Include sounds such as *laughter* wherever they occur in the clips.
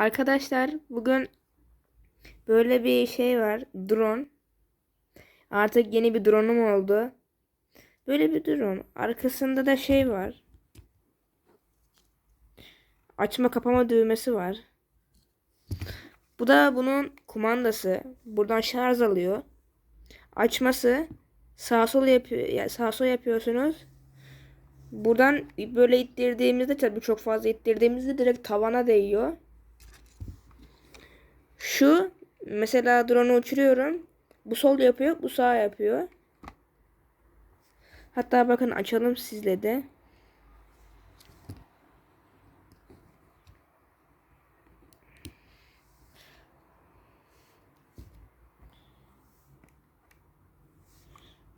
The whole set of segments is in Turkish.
Arkadaşlar bugün böyle bir şey var. Drone. Artık yeni bir drone'um oldu. Böyle bir drone. Arkasında da şey var. Açma kapama düğmesi var. Bu da bunun kumandası. Buradan şarj alıyor. Açması sağ sol yapıyor. Ya sağ sol yapıyorsunuz. Buradan böyle ittirdiğimizde tabii çok fazla ittirdiğimizde direkt tavana değiyor. Şu mesela drone'u uçuruyorum. Bu sol yapıyor, bu sağ yapıyor. Hatta bakın açalım sizle de.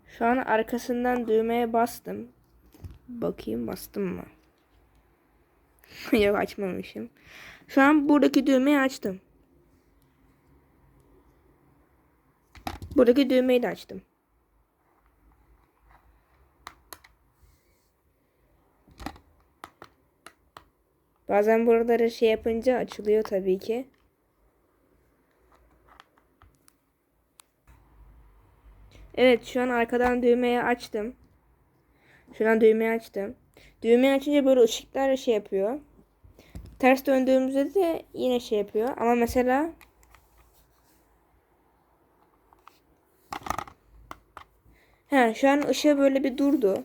Şu an arkasından düğmeye bastım. Bakayım bastım mı? *laughs* Yok açmamışım. Şu an buradaki düğmeyi açtım. Buradaki düğmeyi de açtım. Bazen buraları şey yapınca açılıyor tabii ki. Evet şu an arkadan düğmeyi açtım. Şu an düğmeyi açtım. Düğmeyi açınca böyle ışıklar şey yapıyor. Ters döndüğümüzde de yine şey yapıyor. Ama mesela He, şu an ışığı böyle bir durdu.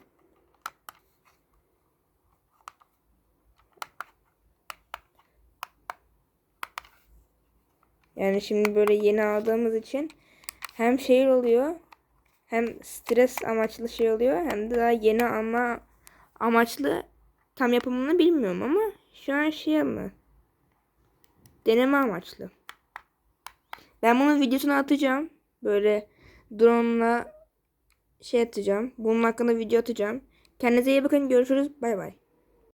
Yani şimdi böyle yeni aldığımız için hem şey oluyor hem stres amaçlı şey oluyor hem de daha yeni ama amaçlı tam yapımını bilmiyorum ama şu an şey mi? Deneme amaçlı. Ben bunun videosunu atacağım. Böyle drone'la şey atacağım. Bunun hakkında video atacağım. Kendinize iyi bakın. Görüşürüz. Bay bay.